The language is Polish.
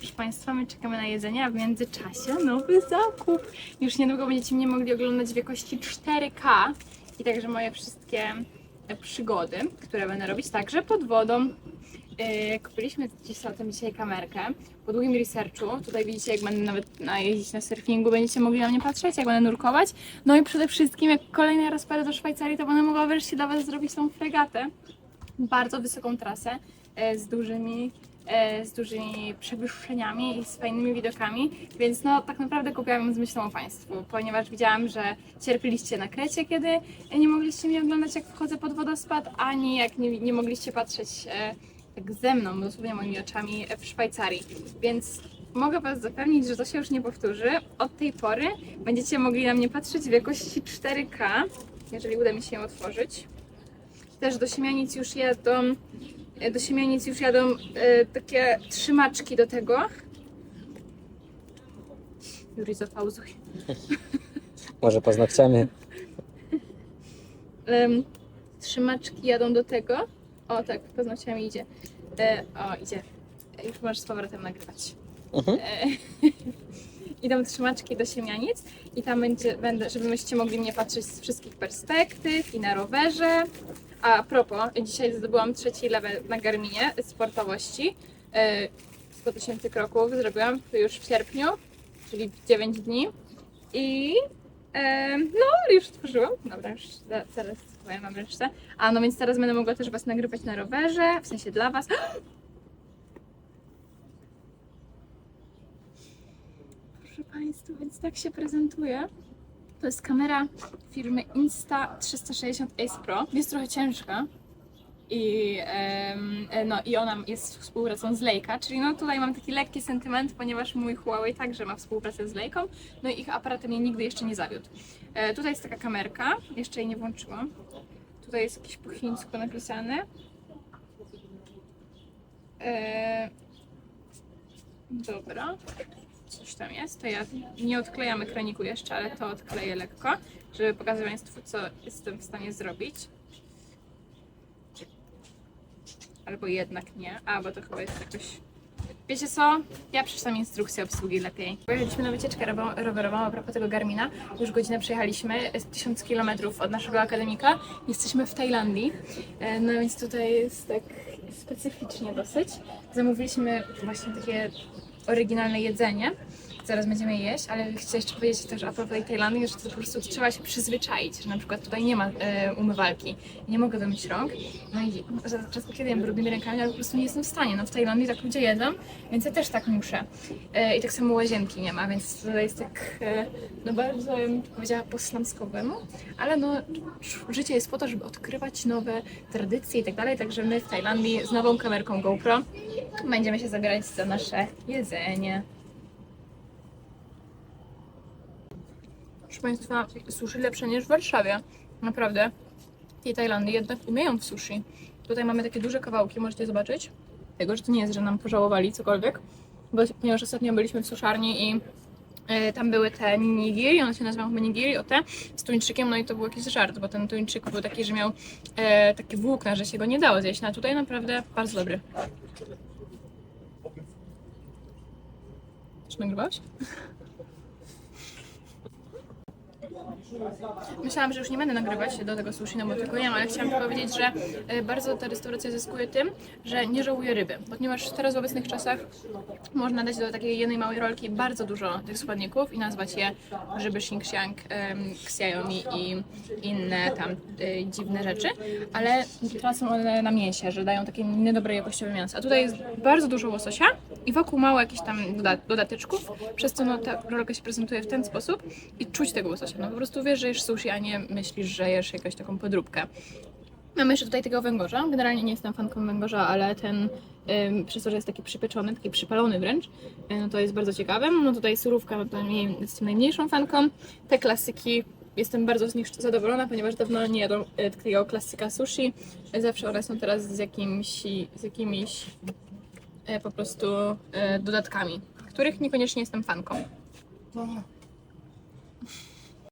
Proszę Państwa, my czekamy na jedzenie, a w międzyczasie nowy zakup. Już niedługo będziecie mnie mogli oglądać w jakości 4K i także moje wszystkie e, przygody, które będę robić także pod wodą. Yy, Kupiliśmy gdzieś dzisiaj kamerkę po długim researchu. Tutaj widzicie, jak będę nawet na, jeździć na surfingu, będziecie mogli na mnie patrzeć, jak będę nurkować. No i przede wszystkim, jak kolejny raz pojadę do Szwajcarii, to będę mogła wreszcie dla Was zrobić tą fregatę. Bardzo wysoką trasę e, z dużymi, e, z dużymi przewyższeniami i z fajnymi widokami, więc no tak naprawdę kupiłam z myślą o Państwu, ponieważ widziałam, że cierpieliście na Krecie, kiedy nie mogliście mnie oglądać jak wchodzę pod wodospad, ani jak nie, nie mogliście patrzeć e, tak ze mną, dosłownie moimi oczami w Szwajcarii, więc mogę Was zapewnić, że to się już nie powtórzy. Od tej pory będziecie mogli na mnie patrzeć w jakości 4K, jeżeli uda mi się ją otworzyć. Też do Siemianic już jadą, e, do Siemianic już jadą e, takie trzymaczki do tego. Juri, zapauzuj. Może paznokciami? Em, trzymaczki jadą do tego. O tak, paznokciami idzie. E, o, idzie. E, Już możesz z powrotem nagrywać. Mhm. E, idą trzymaczki do Siemianic i tam będzie, będę, żebyście mogli mnie patrzeć z wszystkich perspektyw i na rowerze. A propos, dzisiaj zdobyłam trzeci level na Garminie sportowości. E, 100 tysięcy kroków zrobiłam już w sierpniu, czyli w 9 dni. I e, no, już otworzyłam. Dobra, już za- zaraz powiem mam resztę. A no więc teraz będę mogła też Was nagrywać na rowerze, w sensie dla Was. Proszę Państwa, więc tak się prezentuje. To jest kamera firmy Insta360 Ace Pro. Jest trochę ciężka. I, e, no, I ona jest współpracą z Leica, czyli no tutaj mam taki lekki sentyment, ponieważ mój Huawei także ma współpracę z Leiką, no i ich aparat mnie nigdy jeszcze nie zawiódł. E, tutaj jest taka kamerka, jeszcze jej nie włączyłam. Tutaj jest jakiś po chińsku napisane. E, dobra, coś tam jest. To ja nie odklejam ekraniku jeszcze, ale to odkleję lekko, żeby pokazać Państwu, co jestem w stanie zrobić. Albo jednak nie. A, bo to chyba jest jakoś. Wiecie co? Ja przeczytam instrukcję obsługi lepiej. Pojechaliśmy na wycieczkę rowerową a propos tego Garmina. Już godzinę przejechaliśmy, jest 1000 km od naszego akademika. Jesteśmy w Tajlandii, e, no więc tutaj jest tak specyficznie dosyć. Zamówiliśmy właśnie takie oryginalne jedzenie. Zaraz będziemy je jeść, ale chcę jeszcze powiedzieć też a propos tej Tajlandii, że to po prostu trzeba się przyzwyczaić, że na przykład tutaj nie ma e, umywalki, nie mogę wymyć rąk, no i za- często kiedy jem brudnymi rękami, ale po prostu nie jestem w stanie. No w Tajlandii tak ludzie jedzą, więc ja też tak muszę. E, I tak samo łazienki nie ma, więc tutaj jest tak, e, no bardzo, bym powiedziała, po slamskowemu, ale no życie jest po to, żeby odkrywać nowe tradycje i tak dalej, także my w Tajlandii z nową kamerką GoPro będziemy się zabierać za nasze jedzenie. Proszę Państwa, sushi lepsze niż w Warszawie. Naprawdę. Tej Tajlandii jednak umieją w sushi. Tutaj mamy takie duże kawałki, możecie zobaczyć. Tego, że to nie jest, że nam pożałowali cokolwiek. Bo, ponieważ ostatnio byliśmy w suszarni i e, tam były te nigiri, one się nazywają chyba nigiri, o te, z tuńczykiem, no i to był jakiś żart, bo ten tuńczyk był taki, że miał e, takie włókna, że się go nie dało zjeść. No a tutaj naprawdę bardzo dobry. Czy nagrywasz? Yeah. Myślałam, że już nie będę nagrywać do tego sushi, no bo tylko jem, ale chciałam powiedzieć, że e, bardzo ta restauracja zyskuje tym, że nie żałuje ryby, ponieważ teraz w obecnych czasach można dać do takiej jednej małej rolki bardzo dużo tych składników i nazwać je grzyby xinxiang, xiaomi i inne tam e, dziwne rzeczy, ale tracą one na mięsie, że dają takie niedobrej jakościowe mięso. A tutaj jest bardzo dużo łososia i wokół mało jakichś tam doda- dodateczków, przez co no, ta rolka się prezentuje w ten sposób i czuć tego łososia. No po prostu wiesz, że jesz sushi, a nie myślisz, że jesz jakąś taką podróbkę. Mamy jeszcze tutaj tego węgorza. Generalnie nie jestem fanką węgorza, ale ten ym, przez to, że jest taki przypieczony, taki przypalony wręcz, y, no to jest bardzo ciekawe. No tutaj surówka, no to nie jestem najmniejszą fanką. Te klasyki jestem bardzo z nich zadowolona, ponieważ dawno nie jadłam y, takiego klasyka sushi. Zawsze one są teraz z jakimiś, z jakimiś y, po prostu y, dodatkami, których niekoniecznie jestem fanką.